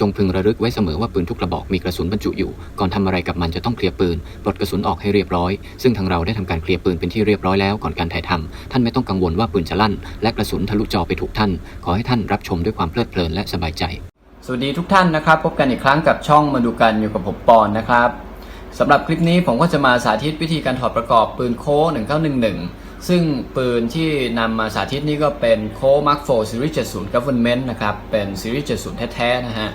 จงพึงระลึกไว้เสมอว่าปืนทุกกระบอกมีกระสุนบรรจุอยู่ ก่อนทำอะไรกับมันจะต้องเคลียร์ปืน ปลดกระสุนออกให้เรียบร้อย ซึ่งทางเราได้ทำการเคลียร์ปืนเป็นที่เรียบร้อยแล้วก่อนการถ่ายทำท่านไม่ต้องกังวลว่าปืนจะลั่น และกระสุนทะลุจอไปถูกท่าน ขอให้ท่านรับชมด้วยความเพลิดเพลินและสบายใจ สวัสดีทุกท่านนะครับ พบกันอีกครั้งกับช่องมาดูกันอยู่กับผมปอนนะครับสำหรับคลิปนี้ผมก็จะมาสาธิตวิธีการถอดประกอบปืนโค้1911 ซึ่งปืนที่นำมาสาธิตนี่ก็เป็นโค้ Mark IV Series 70 Government นะครับ เป็น Series 70 แท้ๆนะฮะ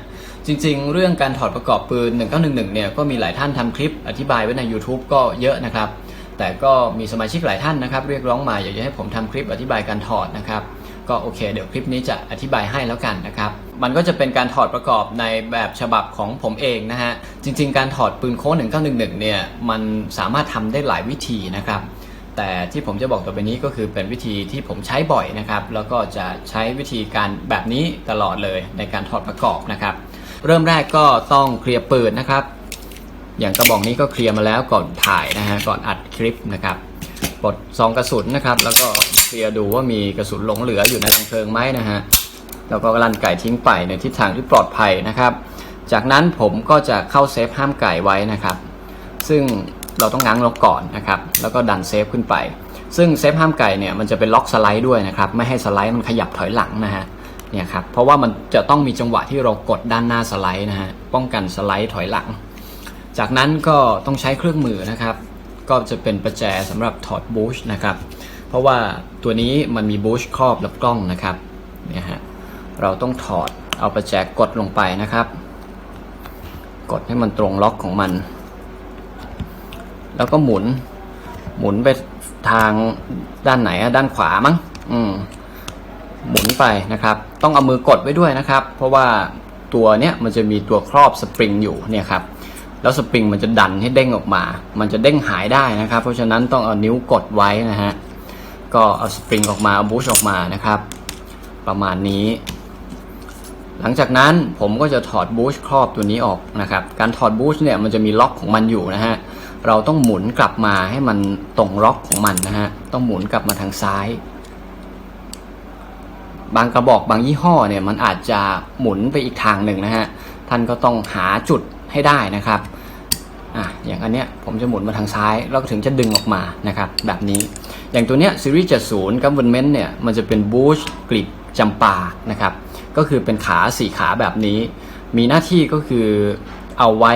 จริงๆ เรื่องการถอดประกอบปืน 1911 เนี่ย ก็มีหลายท่านทำคลิปอธิบายไว้ใน YouTube ก็เยอะนะครับ แต่ก็มีสมาชิกหลายท่านนะครับ เรียกร้องมาอยากจะให้ผมทำคลิปอธิบายการถอดนะครับ ก็โอเค เดี๋ยวคลิปนี้จะอธิบายให้แล้วกันนะครับมันก็จะเป็นการถอดประกอบในแบบฉบับของผมเองนะฮะ จริงๆ การถอดปืนโค้ด1911 เนี่ย มันสามารถทำได้หลายวิธีนะครับ แต่ที่ผมจะบอกต่อไปนี้ก็คือเป็นวิธีที่ผมใช้บ่อยนะครับ แล้วก็จะใช้วิธีการแบบนี้ตลอดเลยในการถอดประกอบนะครับ เริ่มแรกก็ต้องเคลียร์ปืนนะครับ อย่างกระบอกนี้ก็เคลียร์มาแล้วก่อนถ่ายนะฮะก่อนอัดคลิปนะครับปลดซองกระสุนนะครับ แล้วก็เคลียร์ดูว่ามีกระสุนหลงเหลืออยู่ในรังเพลิงไหมนะฮะแล้วก็ลั่นไก่ทิ้งไปในทิศทางที่ปลอดภัยนะครับ จากนั้นผมก็จะเข้าเซฟห้ามไก่ไว้นะครับ ซึ่ง เราต้องง้างล็อกก่อนนะครับแล้วก็ดันเซฟขึ้นไป ซึ่งเซฟห้ามไก่เนี่ยมันจะเป็นล็อกสไลด์ด้วยนะครับไม่ให้สไลด์มันขยับถอยหลังนะฮะเนี่ยครับเพราะว่ามันจะต้องมีจังหวะที่เรากดด้านหน้าสไลด์นะฮะป้องกันสไลด์ถอยหลัง จากนั้นก็ต้องใช้เครื่องมือนะครับ ก็จะเป็นประแจสำหรับถอดบูชนะครับเพราะว่าตัวนี้มันมีบูชครอบรับกล้องนะครับเนี่ยฮะเราต้องถอดเอาประแจกดลงไปนะครับ กดให้มันตรงล็อกของมัน แล้วก็หมุน หมุนไปทางด้านไหนอะด้านขวามั้ง อืม หมุนไปนะครับ ต้องเอามือกดไว้ด้วยนะครับ เพราะว่าตัวเนี้ยมันจะมีตัวครอบสปริงอยู่เนี่ยครับ แล้วสปริงมันจะดันให้เด้งออกมา มันจะเด้งหายได้นะครับ เพราะฉะนั้นต้องเอานิ้วกดไว้นะฮะ ก็เอาสปริงออกมาเอาบูชออกมานะครับ ประมาณนี้ หลังจากนั้นผมก็จะถอดบูชครอบตัวนี้ออกนะครับ การถอดบูชเนี่ยมันจะมีล็อกของมันอยู่นะฮะ เราต้องหมุนกลับมาให้มันตรงล็อกของมันนะฮะ ต้องหมุนกลับมาทางซ้าย บางกระบอกบางยี่ห้อเนี่ยมันอาจจะหมุนไปอีกทางหนึ่งนะฮะ ท่านก็ต้องหาจุดให้ได้นะครับอะอย่างอันเนี้ยผมจะหมุนมาทางซ้าย แล้วก็ถึงจะดึงออกมานะครับแบบนี้ อย่างตัวเนี้ยซีรีส์70 Government เนี่ยมันจะเป็นบูชกริดจำปานะครับ ก็คือเป็นขาสี่ขาแบบนี้ มีหน้าที่ก็คือเอาไว้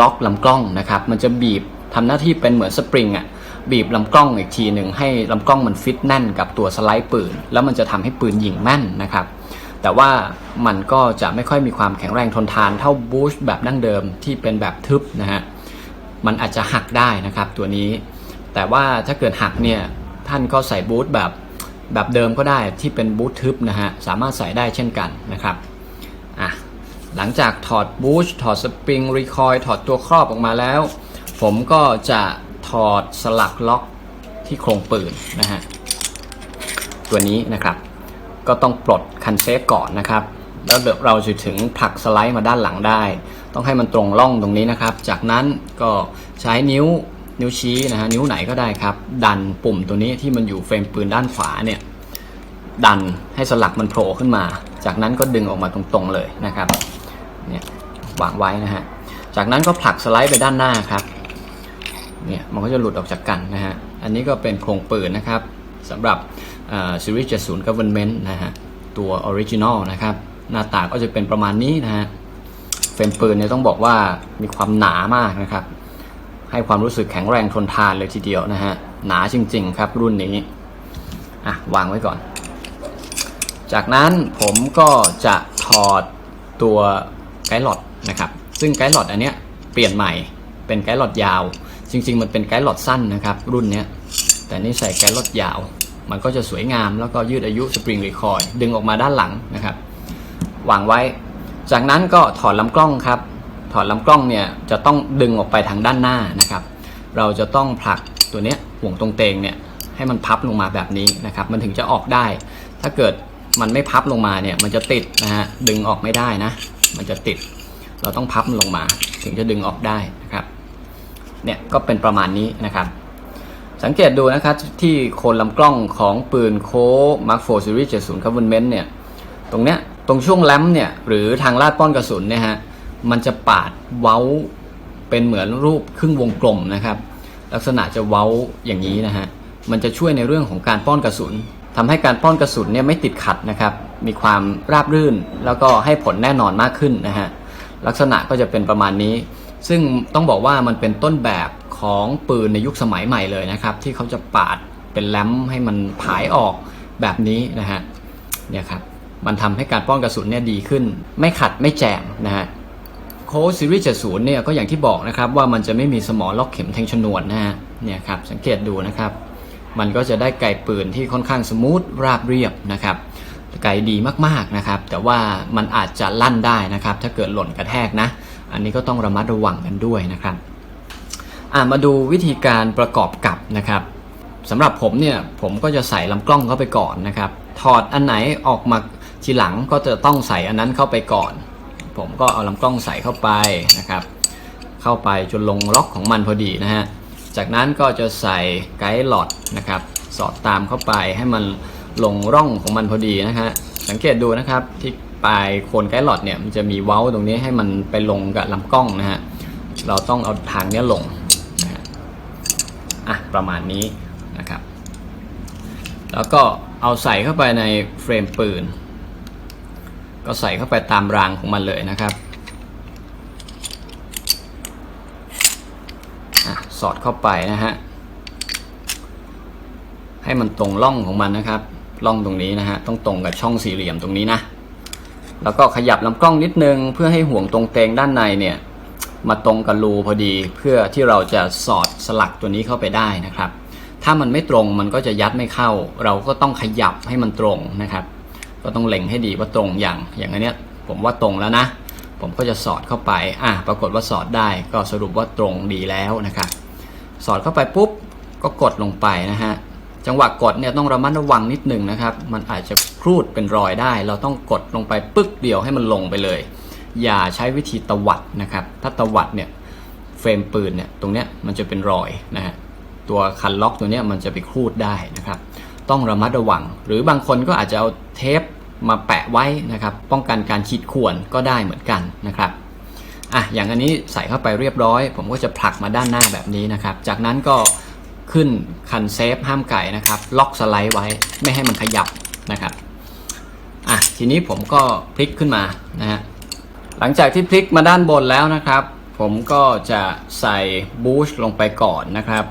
ล็อกลำกล้องนะครับ มันจะบีบ ทำหน้าที่เป็นเหมือนสปริงอะบีบลำกล้องอีกทีหนึ่งให้ลำกล้องมันฟิตแน่นกับตัวสไลด์ปืน แล้วมันจะทำให้ปืนยิงแม่นนะครับ แต่ว่ามันก็จะไม่ค่อยมีความแข็งแรงทนทานเท่าบูชแบบดั้งเดิมที่เป็นแบบทึบนะฮะมันอาจจะหักได้นะครับตัวนี้ แต่ว่าถ้าเกิดหักเนี่ยท่านก็ใส่บูทแบบแบบเดิมก็ได้ที่เป็นบูททึบนะฮะสามารถใส่ได้เช่นกันนะครับอะหลังจากถอดบูชถอดสปริงรีคอยถอดตัวครอบออกมาแล้ว ผมก็จะถอดสลักล็อกที่โครงปืนนะฮะตัวนี้นะครับ ก็ต้องปลดคันเซฟก่อนนะครับ แล้วเดี๋ยวเราจะถึงผลักสไลด์มาด้านหลังได้ ต้องให้มันตรงร่องตรงนี้นะครับ จากนั้นก็ใช้นิ้วนิ้วชี้นะฮะนิ้วไหนก็ได้ครับ ดันปุ่มตัวนี้ที่มันอยู่เฟรมปืนด้านขวาเนี่ยดันให้สลักมันโผล่ขึ้นมา จากนั้นก็ดึงออกมาตรงๆเลยนะครับเนี่ยวางไว้นะฮะจากนั้นก็ผลักสไลด์ไปด้านหน้าครับ เนี่ยมันก็จะหลุดออกจากกันนะฮะ อันนี้ก็เป็นโครงปืนนะครับสำหรับซีรีส์70 Government นะฮะ ตัว Original นะครับ หน้าตาก็จะเป็นประมาณนี้นะฮะ เฟรมปืนเนี่ยต้องบอกว่ามีความหนามากนะครับ ให้ความรู้สึกแข็งแรงทนทานเลยทีเดียวนะฮะ หนาจริงๆครับรุ่นนี้ อะ วางไว้ก่อน จากนั้นผมก็จะถอดตัวไกด์หลอดนะครับ ซึ่งไกด์หลอดอันเนี้ยเปลี่ยนใหม่เป็นไกด์หลอดยาว จริง ๆ มันเป็นไกด์หลอดสั้นนะครับ รุ่นนี้แต่นี่ใส่ไกด์หลอดยาว มันก็จะสวยงามแล้วก็ยืดอายุสปริงรีคอยดึงออกมาด้านหลังนะครับวางไว้ จากนั้นก็ถอดลำกล้องครับ ถอดลำกล้องเนี่ยจะต้องดึงออกไปทางด้านหน้านะครับ เราจะต้องผลักตัวเนี้ยห่วงตรงเตงเนี่ยให้ให้มันพับลงมาแบบนี้นะครับ มันถึงจะออกได้ ถ้าเกิดมันไม่พับลงมาเนี่ยมันจะติดนะฮะดึงออกไม่ได้นะ มันจะติด เราต้องพับมันลงมา ถึงจะดึงออกได้นะครับ เนี่ยก็เป็นประมาณนี้นะครับ สังเกตดูนะครับที่โคนลำกล้องของปืนโค้มาร์คโฟซีรีส์70 Government เนี่ยตรงเนี้ยตรงช่วงแลมเนี่ยหรือทางลาดป้อนกระสุนเนี่ยฮะมันจะปาดเว้าเป็นเหมือนรูปครึ่งวงกลมนะครับ ลักษณะจะเว้าอย่างนี้นะฮะมันจะช่วยในเรื่องของการป้อนกระสุนทำให้การป้อนกระสุนเนี่ยไม่ติดขัดนะครับมีความราบรื่นแล้วก็ให้ผลแน่นอนมากขึ้นนะฮะลักษณะก็จะเป็นประมาณนี้ ซึ่งต้องบอกว่ามันเป็นต้นแบบของปืนในยุคสมัยใหม่เลยนะครับ ที่เขาจะปาดเป็นแลมให้มันผายออกแบบนี้นะฮะเนี่ยครับมันทำให้การป้องกระสุนเนี่ยดีขึ้น ไม่ขัดไม่แจมนะฮะโค้ดซีรีส์70เนี่ยก็อย่างที่บอกนะครับว่ามันจะไม่มีสมอล็อกเข็มแทงชนวนนะฮะเนี่ยครับสังเกตดูนะครับ มันก็จะได้ไกปืนที่ค่อนข้างสมูทราบเรียบนะครับไกดีมากๆนะครับ แต่ว่ามันอาจจะลั่นได้นะครับ ถ้าเกิดหล่นกระแทกนะ อันนี้ก็ต้องระมัดระวังกันด้วยนะครับอ่ามาดูวิธีการประกอบกับนะครับสำหรับผมเนี่ยผมก็จะใส่ลำกล้องเข้าไปก่อนนะครับ ถอดอันไหนออกมาทีหลังก็จะต้องใส่อันนั้นเข้าไปก่อน ผมก็เอาลำกล้องใส่เข้าไปนะครับ เข้าไปจนลงล็อกของมันพอดีนะฮะจากนั้นก็จะใส่ไกด์หลอดนะครับ สอดตามเข้าไปให้มันลงร่องของมันพอดีนะฮะสังเกตดูนะครับที่ ปลายโคนไกด์หลอดเนี่ยมันจะมีเว้าตรงนี้ให้มันไปลงกับลำกล้องนะฮะเราต้องเอาทางเนี้ยลงนะฮะอะประมาณนี้นะครับ แล้วก็เอาใส่เข้าไปในเฟรมปืน ก็ใส่เข้าไปตามรางของมันเลยนะครับอะสอดเข้าไปนะฮะให้มันตรงร่องของมันนะครับร่องตรงนี้นะฮะต้องตรงกับช่องสี่เหลี่ยมตรงนี้นะ แล้วก็ขยับลำกล้องนิดนึง เพื่อให้ห่วงตรงเตงด้านในเนี่ยมาตรงกับรูพอดีเพื่อที่เราจะสอดสลักตัวนี้เข้าไปได้นะครับ ถ้ามันไม่ตรงมันก็จะยัดไม่เข้า เราก็ต้องขยับให้มันตรงนะครับ ก็ต้องเล็งให้ดีว่าตรงอย่างอย่างอันเนี้ยผมว่าตรงแล้วนะ ผมก็จะสอดเข้าไปอะปรากฏว่าสอดได้ก็สรุปว่าตรงดีแล้วนะครับ สอดเข้าไปปุ๊บก็กดลงไปนะฮะจังหวะกดเนี่ยต้องระมัดระวังนิดหนึ่งนะครับ มันอาจจะ ครูดเป็นรอยได้ เราต้องกดลงไปปึ๊กเดียวให้มันลงไปเลย อย่าใช้วิธีตวัดนะครับ ถ้าตวัดเนี่ยเฟรมปืนเนี่ยตรงเนี้ยมันจะเป็นรอยนะฮะตัวคันล็อกตัวเนี้ยมันจะไปครูดได้นะครับ ต้องระมัดระวัง หรือบางคนก็อาจจะเอาเทปมาแปะไว้นะครับป้องกันการขีดข่วนก็ได้เหมือนกันนะครับอะอย่างอันนี้ใส่เข้าไปเรียบร้อย ผมก็จะผลักมาด้านหน้าแบบนี้นะครับ จากนั้นก็ขึ้นคันเซฟห้ามไก่นะครับ ล็อกสไลด์ไว้ไม่ให้มันขยับนะครับ ทีนี้ผมก็พลิกขึ้นมานะฮะหลังจากที่พลิกมาด้านบนแล้วนะครับ ผมก็จะใส่บูชลงไปก่อนนะครับ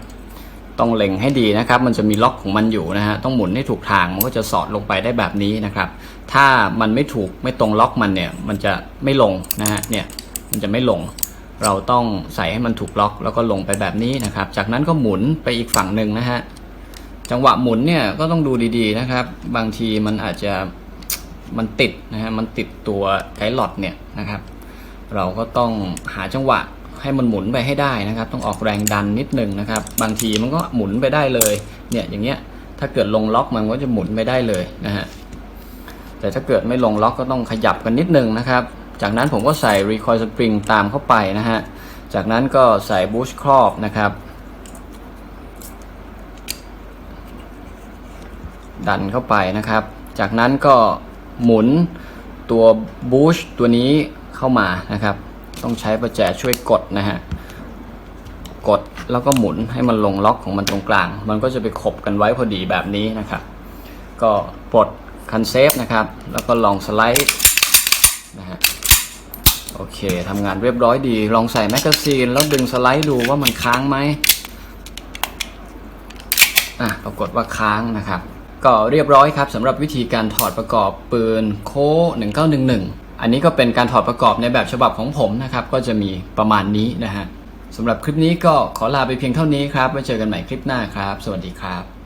ต้องเล็งให้ดีนะครับ มันจะมีล็อกของมันอยู่นะฮะต้องหมุนให้ถูกทางมันก็จะสอดลงไปได้แบบนี้นะครับ ถ้ามันไม่ถูกไม่ตรงล็อกมันเนี่ยมันจะไม่ลงนะฮะเนี่ยมันจะไม่ลง เราต้องใส่ให้มันถูกล็อกแล้วก็ลงไปแบบนี้นะครับ จากนั้นก็หมุนไปอีกฝั่งหนึ่งนะฮะจังหวะหมุนเนี่ยก็ต้องดูดีๆนะครับ บางทีมันอาจจะ มันติดนะฮะมันติดตัวไกด์หลอดเนี่ยนะครับ เราก็ต้องหาจังหวะให้มันหมุนไปให้ได้นะครับ ต้องออกแรงดันนิดนึงนะครับ บางทีมันก็หมุนไปได้เลยเนี่ยอย่างเงี้ยถ้าเกิดลงล็อกมันก็จะหมุนไปได้เลยนะฮะแต่ถ้าเกิดไม่ลงล็อกก็ต้องขยับกันนิดนึงนะครับ จากนั้นผมก็ใส่ recoil spring ตามเข้าไปนะฮะจากนั้นก็ใส่ bush ครอบนะครับดันเข้าไปนะครับ จากนั้นก็ หมุนตัวบูชตัวนี้เข้ามานะครับ ต้องใช้ประแจช่วยกดนะฮะกดแล้วก็หมุนให้มันลงล็อกของมันตรงกลาง มันก็จะไปขบกันไว้พอดีแบบนี้นะครับ ก็ปลดคันเซฟนะครับ แล้วก็ลองสไลด์นะฮะโอเคทำงานเรียบร้อยดี ลองใส่แมกกาซีน แล้วดึงสไลด์ดูว่ามันค้างไหมอะปรากฏว่าค้างนะครับ ก็เรียบร้อยครับสำหรับวิธีการถอดประกอบปืนโค้1911 อันนี้ก็เป็นการถอดประกอบในแบบฉบับของผมนะครับ ก็จะมีประมาณนี้นะฮะสำหรับคลิปนี้ก็ขอลาไปเพียงเท่านี้ครับไว้เจอกันใหม่คลิปหน้าครับ สวัสดีครับ